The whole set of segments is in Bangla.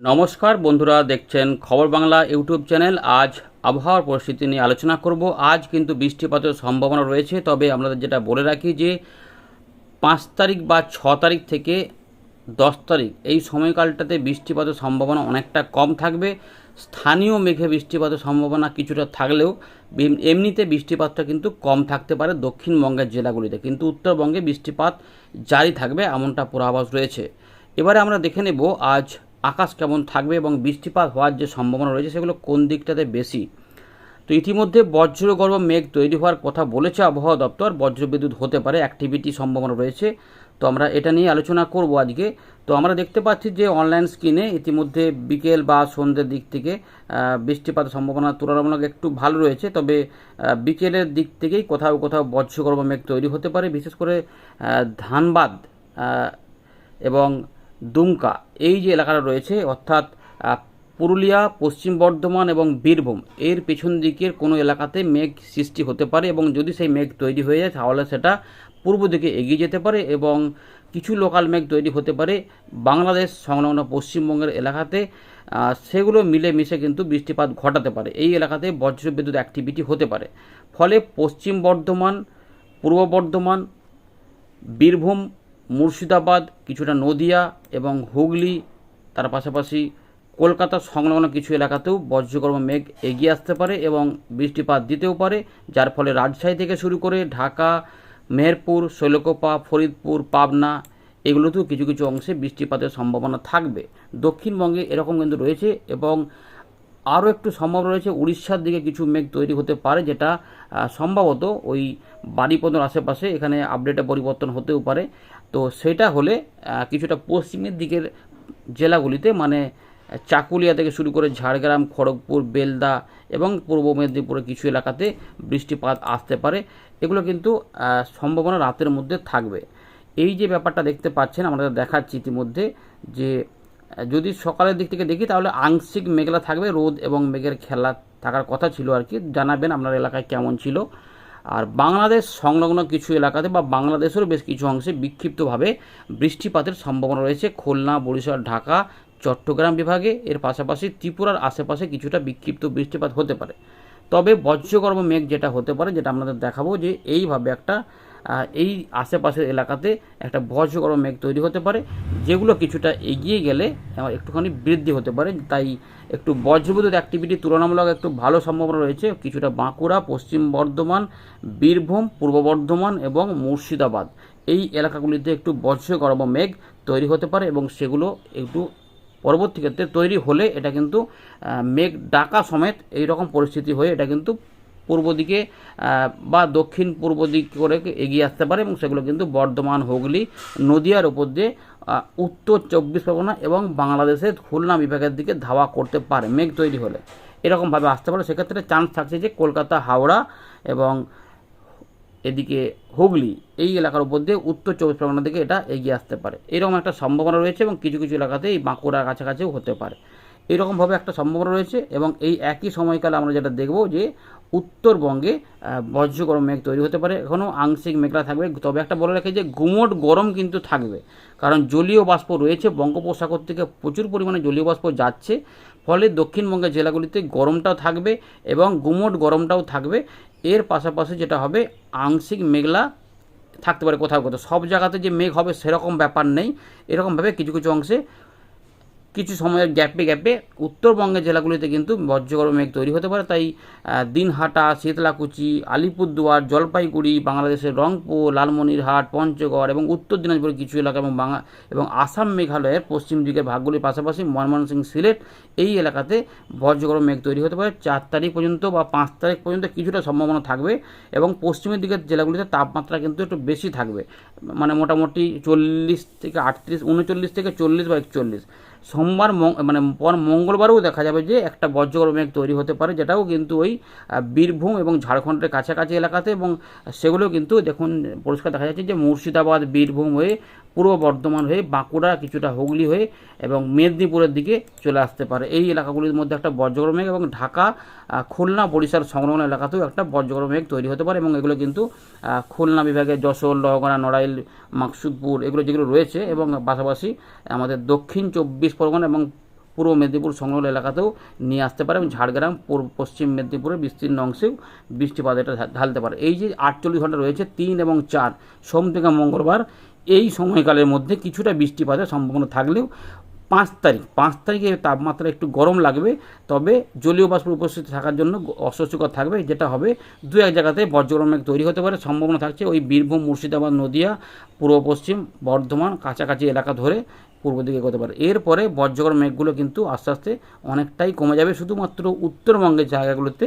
নমস্কার বন্ধুরা, দেখছেন খবর বাংলা ইউটিউব চ্যানেল। আজ আবহাওয়ার পরিস্থিতি নিয়ে আলোচনা করব। আজ কিন্তু বৃষ্টিপাতের সম্ভাবনা রয়েছে, তবে আপনাদের যেটা বলে রাখি যে, পাঁচ তারিখ বা ছ তারিখ থেকে দশ তারিখ এই সময়কালটাতে বৃষ্টিপাতের সম্ভাবনা অনেকটা কম থাকবে। স্থানীয় মেঘে বৃষ্টিপাতের সম্ভাবনা কিছুটা থাকলেও এমনিতে বৃষ্টিপাতটা কিন্তু কম থাকতে পারে দক্ষিণবঙ্গের জেলাগুলিতে। কিন্তু উত্তরবঙ্গে বৃষ্টিপাত জারি থাকবে, এমনটা পূর্বাভাস রয়েছে। এবারে আমরা দেখে নেব আজ আকাশ কেমন থাকবে এবং বৃষ্টিপাত হওয়ার যে সম্ভাবনা রয়েছে সেগুলো কোন দিকটাতে বেশি? তো ইতিমধ্যে বজ্রগর্ভ মেঘ তৈরি হওয়ার কথা বলেছে আবহাওয়া দপ্তর, বজ্রবিদ্যুৎ হতে পারে অ্যাক্টিভিটি সম্ভাবনা রয়েছে। তো আমরা এটা নিয়ে আলোচনা করব আজকে। তো আমরা দেখতে পাচ্ছি যে অনলাইন স্ক্রিনে ইতিমধ্যে বিকেল বা সন্ধ্যের দিক থেকে বৃষ্টিপাতের সম্ভাবনা তুলনামূলক একটু ভালো রয়েছে। তবে বিকেলের দিক থেকেই কোথাও কোথাও বজ্রগর্ভ মেঘ তৈরি হতে পারে, বিশেষ করে ধানবাদ এবং দুমকা। এই যে এলাকাটা রয়েছে, অর্থাৎ পুরুলিয়া, পশ্চিম বর্ধমান এবং বীরভূম, এর পেছন দিকের কোনো এলাকাতে মেঘ সৃষ্টি হতে পারে এবং যদি সেই মেঘ তৈরি হয়ে যায়, তাহলে সেটা পূর্ব দিকে এগিয়ে যেতে পারে এবং কিছু লোকাল মেঘ তৈরি হতে পারে বাংলাদেশ সংলগ্ন পশ্চিমবঙ্গের এলাকাতে। সেগুলো মিলে মিশে কিন্তু বৃষ্টিপাত ঘটাতে পারে। এই এলাকাতে বজ্রবিদ্যুৎ অ্যাক্টিভিটি হতে পারে। ফলে পশ্চিম বর্ধমান, পূর্ব বর্ধমান, বীরভূম মুর্শিদাবাদ, কিছুটা নদিয়া এবং হুগলি, তার পাশাপাশি কলকাতা সংলগ্ন কিছু এলাকাতেও বজ্রকর্ম মেঘ এগিয়ে আসতে পারে এবং বৃষ্টিপাত দিতেও পারে, যার ফলে রাজশাহী থেকে শুরু করে ঢাকা, মেহেরপুর, শৈলকোপা, ফরিদপুর, পাবনা এগুলোতেও কিছু কিছু অংশে বৃষ্টিপাতের সম্ভাবনা থাকবে। দক্ষিণবঙ্গে এরকম কিন্তু রয়েছে এবং আরও একটু সম্ভব রয়েছে, উড়িষ্যার দিকে কিছু মেঘ তৈরি হতে পারে যেটা সম্ভবত ওই বাড়িপদর আশেপাশে এখানে আপডেটে পরিবর্তন হতেও পারে। তো সেটা হলে কিছুটা পশ্চিমের দিকের জেলাগুলিতে মানে চাকুলিয়া থেকে শুরু করে ঝাড়গ্রাম, খড়গপুর, বেলদা এবং পূর্ব মেদিনীপুরের কিছু এলাকাতে বৃষ্টিপাত আসতে পারে। এগুলো কিন্তু সম্ভাবনা রাতের মধ্যে থাকবে। এই যে ব্যাপারটা দেখতে পাচ্ছেন, আমরা দেখাচ্ছি ইতিমধ্যে যে যদি সকালের দিক থেকে দেখি, তাহলে আংশিক মেঘলা থাকবে, রোদ এবং মেঘের খেলা থাকার কথা ছিল আর কি। জানাবেন আপনার এলাকায় কেমন ছিল। আর বাংলাদেশ সংলগ্ন কিছু এলাকাতে বা বাংলাদেশেরও বেশ কিছু অংশে বিক্ষিপ্তভাবে বৃষ্টিপাতের সম্ভাবনা রয়েছে। খুলনা, বরিশাল, ঢাকা, চট্টগ্রাম বিভাগে। এর পাশাপাশি ত্রিপুরার আশেপাশে কিছুটা বিক্ষিপ্ত বৃষ্টিপাত হতে পারে। তবে বজ্রগর্ভ মেঘ যেটা হতে পারে, যেটা আপনাদের দেখাবো যে এইভাবে একটা এই আশেপাশের এলাকাতে একটা বজ্রগর্ভ মেঘ তৈরি হতে পারে, যেগুলো কিছুটা এগিয়ে গেলে একটুখানি বৃদ্ধি হতে পারে। তাই একটু বজ্রবিদ্যুৎ অ্যাক্টিভিটি তুলনামূলক একটু ভালো সম্ভাবনা রয়েছে। কিছুটা বাঁকুড়া, পশ্চিম বর্ধমান, বীরভূম, পূর্ব বর্ধমান এবং মুর্শিদাবাদ। এই এলাকাগুলিতে একটু বজ্রগর্ভ মেঘ তৈরি হতে পারে এবং সেগুলো একটু পরবর্তী ক্ষেত্রে তৈরি হলে এটা কিন্তু মেঘ ডাকা সমেত এই রকম পরিস্থিতি হয়ে এটা কিন্তু পূর্ব দিকে বা দক্ষিণ পূর্ব দিক করে এগিয়ে আসতে পারে এবং সেগুলো কিন্তু বর্ধমান, হুগলি, নদিয়ার উপর দিয়ে উত্তর চব্বিশ পরগনা এবং বাংলাদেশের খুলনা বিভাগের দিকে ধাওয়া করতে পারে, মেঘ তৈরি হলে। এরকমভাবে আসতে পারে। সেক্ষেত্রে চান্স থাকছে যে কলকাতা, হাওড়া এবং এদিকে হুগলি, এই এলাকার উপর দিয়ে উত্তর চব্বিশ পরগনা দিকে এটা এগিয়ে আসতে পারে। এরকম একটা সম্ভাবনা রয়েছে এবং কিছু কিছু এলাকাতে এই বাঁকুড়ার কাছাকাছিও হতে পারে। এরকমভাবে একটা সম্ভাবনা রয়েছে এবং এই একই সময়কালে আমরা যেটা দেখব যে উত্তরবঙ্গে আহ, বজ্রগরম মেঘ তৈরি হতে পারে। এখনও আংশিক মেঘলা থাকবে। তবে একটা বলে রাখি যে গুমোট গরম কিন্তু থাকবে। কারণ জলীয় বাষ্প রয়েছে। বঙ্গোপসাগর থেকে প্রচুর পরিমাণে জলীয় বাষ্প যাচ্ছে। ফলে দক্ষিণবঙ্গের জেলাগুলিতে গরমটাও থাকবে এবং গুমোট গরমটাও থাকবে। এর পাশাপাশি যেটা হবে আংশিক মেঘলা থাকতে পারে কোথাও কোথাও। সব জায়গাতে যে মেঘ হবে সেরকম ব্যাপার নেই। এরকমভাবে কিছু কিছু অংশে কিছু সময়ের গ্যাপে গ্যাপে উত্তরবঙ্গের জেলাগুলিতে কিন্তু বজ্রগর্ভ মেঘ তৈরি হতে পারে। তাই দিনহাটা, শীতলাকুচি, আলিপুরদুয়ার, জলপাইগুড়ি, বাংলাদেশের রংপুর, লালমনিরহাট, পঞ্চগড় এবং উত্তর দিনাজপুরের কিছু এলাকা এবং বাংলা এবং আসাম মেঘালয়ের পশ্চিম দিকের ভাগগুলির পাশাপাশি ময়মনসিংহ, সিলেট এই এলাকাতে বজ্রগর্ভ মেঘ তৈরি হতে পারে। চার তারিখ পর্যন্ত বা পাঁচ তারিখ পর্যন্ত কিছুটা সম্ভাবনা থাকবে এবং পশ্চিমের দিকের জেলাগুলিতে তাপমাত্রা কিন্তু একটু বেশি থাকবে। মানে মোটামুটি চল্লিশ থেকে আটত্রিশ, উনচল্লিশ থেকে চল্লিশ বা একচল্লিশ। সোমবার মানে পর মঙ্গলবারও দেখা যাবে যে একটা বজ্রগর মেঘ তৈরি হতে পারে, যেটাও কিন্তু ওই বীরভূম এবং ঝাড়খণ্ডের কাছাকাছি এলাকাতে এবং সেগুলো কিন্তু দেখুন, পরিষ্কার দেখা যাচ্ছে যে মুর্শিদাবাদ, বীরভূম হয়ে পূর্ব বর্ধমান হয়ে বাঁকুড়া কিছুটা হুগলি হয়ে এবং মেদিনীপুরের দিকে চলে আসতে পারে। এই এলাকাগুলির মধ্যে একটা বজ্রগর্ভ মেঘ এবং ঢাকা খুলনা বরিশাল সংলগ্ন এলাকাতেও একটা বজ্রগর্ভ মেঘ তৈরি হতে পারে এবং এগুলো কিন্তু খুলনা বিভাগে যশোর লহগড়া নড়াইল, মাকসুদপুর এগুলো যেগুলো রয়েছে এবং পাশাপাশি আমাদের দক্ষিণ চব্বিশ পরগনা এবং পূর্ব মেদিনীপুর সংলগ্ন এলাকাতেও নিয়ে আসতে পারে এবং ঝাড়গ্রাম, পূর্ব পশ্চিম মেদিনীপুরের বিস্তীর্ণ অংশেও বৃষ্টিপাত এটা ঢালতে পারে। এই যে আটচল্লিশ ঘণ্টা রয়েছে, তিন এবং চার, সোম থেকে মঙ্গলবার এই সময়কালের মধ্যে কিছুটা বৃষ্টিপাতের সম্ভাবনা থাকলেও পাঁচ তারিখ, পাঁচ তারিখে তাপমাত্রা একটু গরম লাগবে, তবে জলীয় বাষ্প উপস্থিত থাকার জন্য অস্বস্তিকর থাকবে, যেটা হবে দু এক জায়গাতে বজ্রগরম তৈরি হতে পারে, সম্ভাবনা থাকছে ওই বীরভূম মুর্শিদাবাদ, নদিয়া, পূর্ব পশ্চিম, বর্ধমান, কাছাকাছি এলাকা ধরে পূর্ব দিকে এগোতে পারে। এরপরে বজ্রগরম মেঘগুলো কিন্তু আস্তে আস্তে অনেকটাই কমে যাবে। শুধুমাত্র উত্তরবঙ্গের জায়গাগুলোতে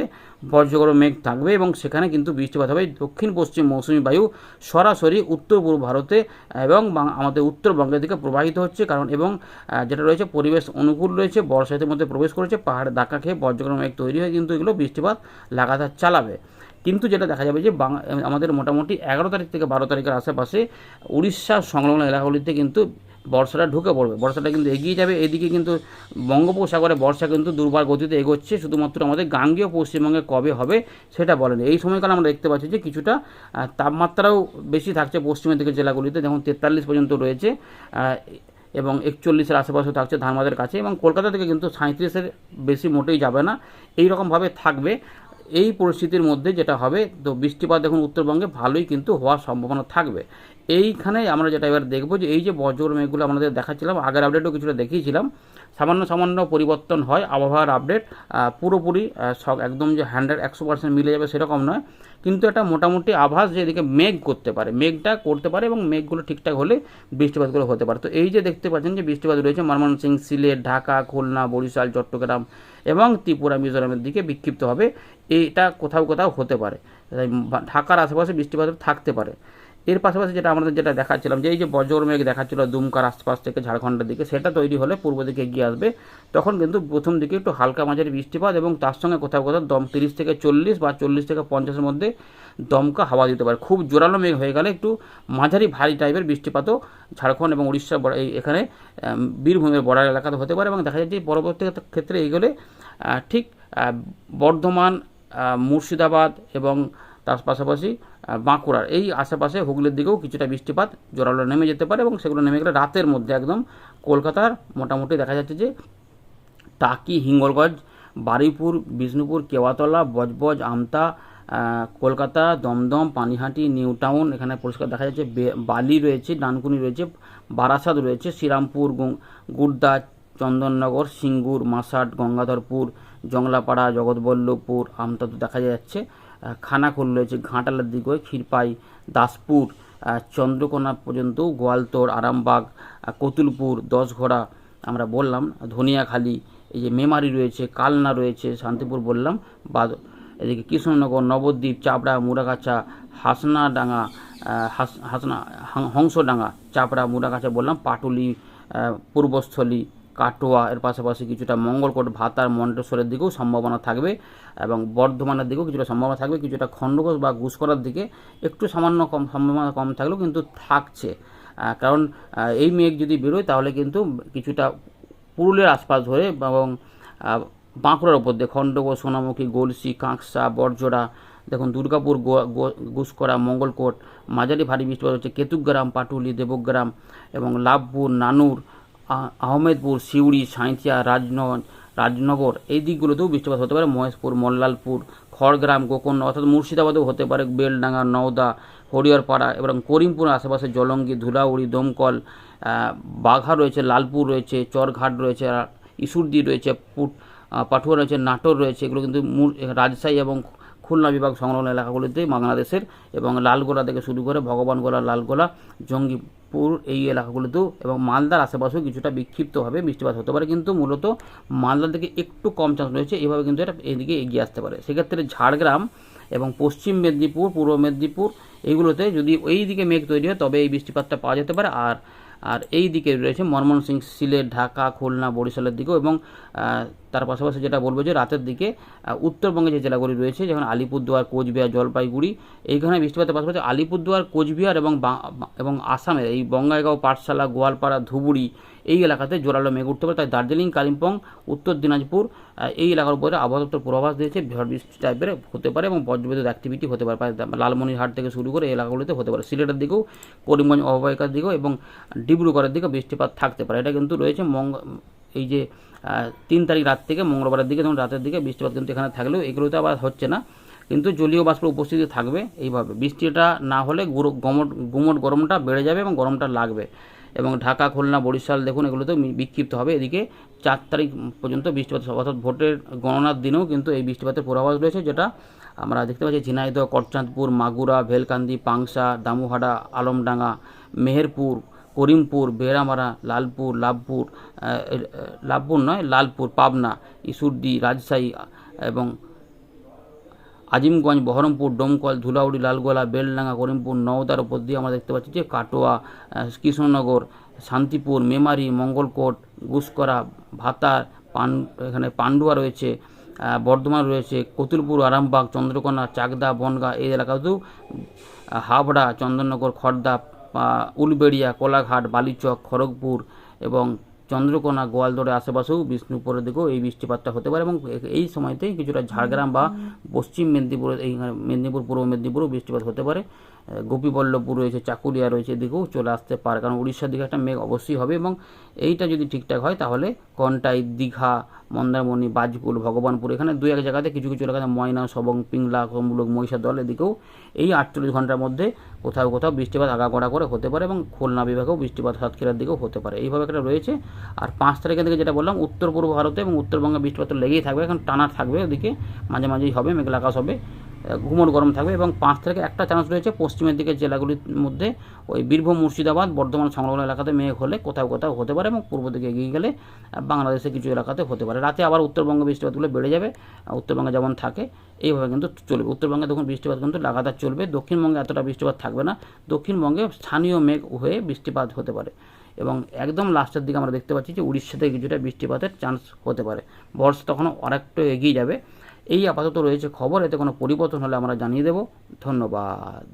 বজ্রগরম মেঘ থাকবে এবং সেখানে কিন্তু বৃষ্টিপাত হবে। দক্ষিণ পশ্চিম মৌসুমী বায়ু সরাসরি উত্তর পূর্ব ভারতে এবং আমাদের উত্তরবঙ্গের দিকে প্রবাহিত হচ্ছে। কারণ এবং যেটা রয়েছে পরিবেশ অনুকূল রয়েছে বর্ষাতের মধ্যে প্রবেশ করেছে, পাহাড়ে ধাক্কা খেয়ে বজ্রগরম মেঘ তৈরি হয়ে কিন্তু এগুলো বৃষ্টিপাত লাগাতার চালাবে। কিন্তু যেটা দেখা যাবে যে আমাদের মোটামুটি এগারো তারিখ থেকে বারো তারিখের আশেপাশে উড়িষ্যার সংলগ্ন এলাকাগুলিতে কিন্তু বর্ষাটা ঢুকে পড়বে। বর্ষাটা কিন্তু এগিয়ে যাবে। এদিকে কিন্তু বঙ্গোপসাগরে বর্ষা কিন্তু দুর্বার গতিতে এগোচ্ছে। শুধুমাত্র আমাদের গাঙ্গেয় পশ্চিমবঙ্গে কবে হবে সেটা বলেনি। এই সময়কালে আমরা দেখতে পাচ্ছি যে কিছুটা তাপমাত্রাও বেশি থাকছে পশ্চিমের দিকে জেলাগুলিতে। যেমন তেতাল্লিশ পর্যন্ত রয়েছে এবং একচল্লিশের আশেপাশে থাকছে ধানবাদের কাছে। এবং কলকাতা থেকে কিন্তু সাঁত্রিশের বেশি মোটেই যাবে না। এই রকমভাবে থাকবে। এই পরিস্থিতির মধ্যে যেটা হবে, তো বৃষ্টিপাত দেখুন উত্তরবঙ্গে ভালোই কিন্তু হওয়ার সম্ভাবনা থাকবে। এইখানে আমরা যেটা এবার দেখব যে এই যে বজ্র মেঘগুলো আমাদের দেখাচ্ছিলাম, আগের আপডেটও কিছুটা দেখিয়েছিলাম। সামান্য সামান্য পরিবর্তন হয় আবহাওয়ার আপডেট পুরোপুরি সব একদম যে হান্ড্রেড একশো পার্সেন্ট মিলে যাবে সেরকম নয়। কিন্তু এটা মোটামুটি আভাস যে এদিকে মেঘ করতে পারে, মেঘটা করতে পারে এবং মেঘগুলো ঠিকঠাক হলে বৃষ্টিপাতগুলো হতে পারে। তো এই যে দেখতে পাচ্ছেন যে বৃষ্টিপাত রয়েছে ময়মনসিংহ, সিলেট, ঢাকা, খুলনা, বরিশাল, চট্টগ্রাম এবং ত্রিপুরা, মিজোরামের দিকে বিক্ষিপ্ত হবে। এইটা কোথাও কোথাও হতে পারে। ঢাকার আশেপাশে বৃষ্টিপাত থাকতে পারে। এর পাশাপাশি যেটা আমাদের যেটা দেখাচ্ছিলাম, যে এই যে বজ্র মেঘ দেখাচ্ছিল দুমকার আশপাশ থেকে ঝাড়খণ্ডের দিকে, সেটা তৈরি হলে পূর্ব দিকে এগিয়ে আসবে। তখন কিন্তু প্রথম দিকে একটু হালকা মাঝারি বৃষ্টিপাত এবং তার সঙ্গে কোথাও কোথাও দম তিরিশ থেকে চল্লিশ বা চল্লিশ থেকে পঞ্চাশের মধ্যে দমকা হাওয়া দিতে পারে। খুব জোরালো মেঘ হয়ে গেলে একটু মাঝারি ভারী টাইপের বৃষ্টিপাতও ঝাড়খণ্ড এবং উড়িষ্যা এখানে বীরভূমের বর্ডার এলাকাতে হতে পারে এবং দেখা যাচ্ছে পরবর্তী ক্ষেত্রে এগোলে ঠিক বর্ধমান মুর্শিদাবাদ এবং তার পাশাপাশি বাঁকুড়ার এই আশেপাশে হুগলির দিকেও কিছুটা বৃষ্টিপাত জোরালো নেমে যেতে পারে এবং সেগুলো নেমে গেলে রাতের মধ্যে একদম কলকাতার মোটামুটি দেখা যাচ্ছে যে টাকি, হিঙ্গলগঞ্জ, বারুইপুর, বিষ্ণুপুর, কেওয়াতলা, বজবজ, আমতা কলকাতা, দমদম, পানিহাটি, নিউ টাউন, এখানে পরিষ্কার দেখা যাচ্ছে বালি রয়েছে, ডানকুনি রয়েছে, বারাসাত রয়েছে, শ্রীরামপুর, গু- গুড়দা চন্দননগর, সিঙ্গুর, মাসাট, গঙ্গাধরপুর, জংলাপাড়া, জগৎবল্লভপুর, আমতা তো দেখা যাচ্ছে। খানাখোল রয়েছে। ঘাটালের দিকে ক্ষীরপাই, দাসপুর চন্দ্রকোনা পর্যন্ত গোয়ালতোড় আরামবাগ কতুলপুর, দশঘোড়া, আমরা বললাম, ধনিয়াখালী, এই যে মেমারি রয়েছে, কালনা রয়েছে, শান্তিপুর বললাম, বা এদিকে কৃষ্ণনগর, নবদ্বীপ, চাপড়া মুরাগাছা হাসনাডাঙ্গা হাসনা হংসডাঙ্গা, চাপড়া মুরাগাছা বললাম, পাটুলি পূর্বস্থলী কাটোয়া, এর পাশাপাশি কিছুটা মঙ্গলকোট, ভাতার, মন্টেশ্বরের দিকেও সম্ভাবনা থাকবে এবং বর্ধমানের দিকেও কিছুটা সম্ভাবনা থাকবে, কিছুটা খণ্ডঘোষ বা ঘুষকরার দিকে একটু সামান্য কম, সম্ভাবনা কম থাকলেও কিন্তু থাকছে। কারণ এই মেঘ যদি বেরোয় তাহলে কিন্তু কিছুটা পুরুলিয়ার আশপাশ ধরে এবং বাঁকুড়ার ওপর দিয়ে খণ্ডঘোষ সোনামুখী, গলসি, কাঁকসা, বরজোড়া, দেখুন দুর্গাপুর গুসকরা মঙ্গলকোট, মাঝারি ভারী বৃষ্টিপাত হচ্ছে কেতুগ্রাম পাটুলি, দেবগ্রাম এবং লাভপুর, নানুর আহমেদপুর, সিউড়ি, সাঁইথিয়া, রাজনগর রাজনগর, এই দিকগুলোতেও বৃষ্টিপাত হতে পারে। মহেশপুর, মল্লালপুর, খড়গ্রাম, গোকর্ণ অর্থাৎ মুর্শিদাবাদেও হতে পারে। বেলডাঙ্গা, নওদা, হরিহরপাড়া এবং করিমপুর আশেপাশে জলঙ্গি, ধুলাউড়ি, দমকল বাঘা রয়েছে, লালপুর রয়েছে, চরঘাট রয়েছে ইসুরদি রয়েছে পাটুয়া রয়েছে, নাটোর রয়েছে। এগুলো কিন্তু রাজশাহী এবং খুলনা বিভাগ সংলগ্ন এলাকাগুলিতে বাংলাদেশের এবং লালগোলা থেকে শুরু করে ভগবানগোলা, লালগোলা, জঙ্গিপুর এই এলাকাগুলিতেও এবং মালদার আশেপাশেও কিছুটা বিক্ষিপ্তভাবে বৃষ্টিপাত হতে পারে। কিন্তু মূলত মালদার থেকে একটু কম চান্স রয়েছে, এভাবে কিন্তু এটা এদিকে এগিয়ে আসতে পারে। সেক্ষেত্রে ঝাড়গ্রাম এবং পশ্চিম মেদিনীপুর, পূর্ব মেদিনীপুর এইগুলোতে যদি এই দিকে মেঘ তৈরি হয়, তবে এই বৃষ্টিপাতটা পাওয়া যেতে পারে। আর আর এই দিকে রয়েছে ময়মনসিংহ সিলেট, ঢাকা, খুলনা, বরিশালের দিকেও এবং তার পাশাপাশি যেটা বলব যে রাতের দিকে উত্তরবঙ্গে যে জেলাগুলি রয়েছে, যেমন আলিপুরদুয়ার, কোচবিহার, জলপাইগুড়ি, এইখানে বৃষ্টিপাতের পাশাপাশি আলিপুরদুয়ার, কোচবিহার এবং এবং আসামের এই বঙ্গাইগাঁও, পাঠশালা, গোয়ালপাড়া ধুবুরি এই এলাকাতে জোরালো মেঘ উঠতে পারে। তাই দার্জিলিং, কালিম্পং, উত্তর দিনাজপুর এই এলাকার উপরে আবহাওয়া দপ্তর পূর্বাভাস দিয়েছে ঝড় বৃষ্টি টাইপের হতে পারে এবং বজ্রবিদ্যুৎ অ্যাক্টিভিটি হতে পারে। লালমনিরহাট থেকে শুরু করে এই এলাকাগুলিতে হতে পারে। সিলেটের দিকেও, করিমগঞ্জ, অববাহিকার দিকেও এবং ডিব্রুগড়ের দিকেও বৃষ্টিপাত থাকতে পারে। এটা কিন্তু রয়েছে মঙ্গ এই যে তিন তারিখ রাত থেকে মঙ্গলবারের দিকে, যেমন রাতের দিকে বৃষ্টিপাত কিন্তু এখানে থাকলেও এগুলোতে আবার হচ্ছে না। কিন্তু জলীয় বাষ্পের উপস্থিতি থাকবে এইভাবে। বৃষ্টিটা না হলে গমট, গুমট গরমটা বেড়ে যাবে এবং গরমটা লাগবে। এবং ঢাকা, খুলনা, বরিশাল দেখুন এগুলোতে বিক্ষিপ্ত হবে। এদিকে চার তারিখ পর্যন্ত বৃষ্টিপাত অর্থাৎ ভোটের গণনার দিনেও কিন্তু এই বৃষ্টিপাতের পূর্বাভাস রয়েছে, যেটা আমরা দেখতে পাচ্ছি ঝিনাইদহ করচাঁদপুর মাগুরা, ভেলকান্দি, পাংশা, দামুহাটা, আলমডাঙ্গা, মেহেরপুর করিমপুর বেড়ামারা লালপুর লাভপুর লাভপুর নয় লালপুর পাবনা ইসুরডি রাজশাহী এবং আজিমগঞ্জ বহরমপুর ডোমকল ধুলাউড়ি লালগোলা বেলডাঙ্গা করিমপুর নওদার উপর দিয়ে আমরা দেখতে পাচ্ছি যে কাটোয়া কৃষ্ণনগর শান্তিপুর মেমারি মঙ্গলকোট গুসকরা ভাতার পান এখানে পান্ডুয়া রয়েছে বর্ধমান রয়েছে কতুলপুর আরামবাগ চন্দ্রকোনা চাকদা বনগা এই এলাকাতেও হাবড়া চন্দননগর আহ, উলবেড়িয়া কোলাঘাট বালিচক খড়গপুর এবং চন্দ্রকোনা গোয়ালদরের আশেপাশেও বিষ্ণুপুরের দিকেও এই বৃষ্টিপাতটা হতে পারে এবং এই সময়তেই কিছুটা ঝাড়গ্রাম বা পশ্চিম মেদিনীপুর এই মেদিনীপুর পূর্ব মেদিনীপুরেও বৃষ্টিপাত হতে পারে। গোপীবল্লভপুর রয়েছে চাকুলিয়া রয়েছে এদিকেও চলে আসতে পারে। কারণ উড়িষ্যার দিকে একটা মেঘ অবশ্যই হবে এবং এইটা যদি ঠিকঠাক হয় তাহলে কন্টাই দীঘা মন্দারমণি, বাজপুর, ভগবানপুর, এখানে দু এক জায়গাতে কিছু কিছু এলাকাতে ময়না, সবং, পিংলা কমলুক মহিষাদল এদিকেও এই আটচল্লিশ ঘণ্টার মধ্যে কোথাও কোথাও বৃষ্টিপাত আগাগোড়া করে হতে পারে এবং খুলনা বিভাগেও বৃষ্টিপাত সাতক্ষীরার দিকেও হতে পারে। এইভাবে একটা রয়েছে। আর পাঁচ তারিখের দিকে যেটা বললাম, উত্তর পূর্ব ভারতে এবং উত্তরবঙ্গে বৃষ্টিপাত লেগেই থাকবে, এখন টানা থাকবে ওদিকে মাঝে মাঝেই হবে, মেঘলা আকাশ হবে। ঘুমট গরম থাকবে এবং পাঁচ থেকে একটা চান্স রয়েছে পশ্চিমের দিকের জেলাগুলির মধ্যে ওই বীরভূম মুর্শিদাবাদ, বর্ধমান সংলগ্ন এলাকাতে মেঘ হলে কোথাও কোথাও হতে পারে এবং পূর্ব দিকে এগিয়ে গেলে বাংলাদেশের কিছু এলাকাতে হতে পারে। রাতে আবার উত্তরবঙ্গে বৃষ্টিপাতগুলো বেড়ে যাবে উত্তরবঙ্গে যেমন থাকে, এইভাবে কিন্তু চলবে। উত্তরবঙ্গে দেখুন বৃষ্টিপাত কিন্তু লাগাতার চলবে, দক্ষিণবঙ্গে এতটা বৃষ্টিপাত থাকবে না, দক্ষিণবঙ্গে স্থানীয় মেঘ হয়ে বৃষ্টিপাত হতে পারে এবং একদম লাস্টের দিকে আমরা দেখতে পাচ্ছি যে উড়িষ্যাতে কিছুটা বৃষ্টিপাতের চান্স হতে পারে। বর্ষা তখন অনেকটা এগিয়ে যাবে এই আপাতত রয়েছে খবর। এতে কোনো পরিবর্তন হলে আমরা জানিয়ে দেব। ধন্যবাদ।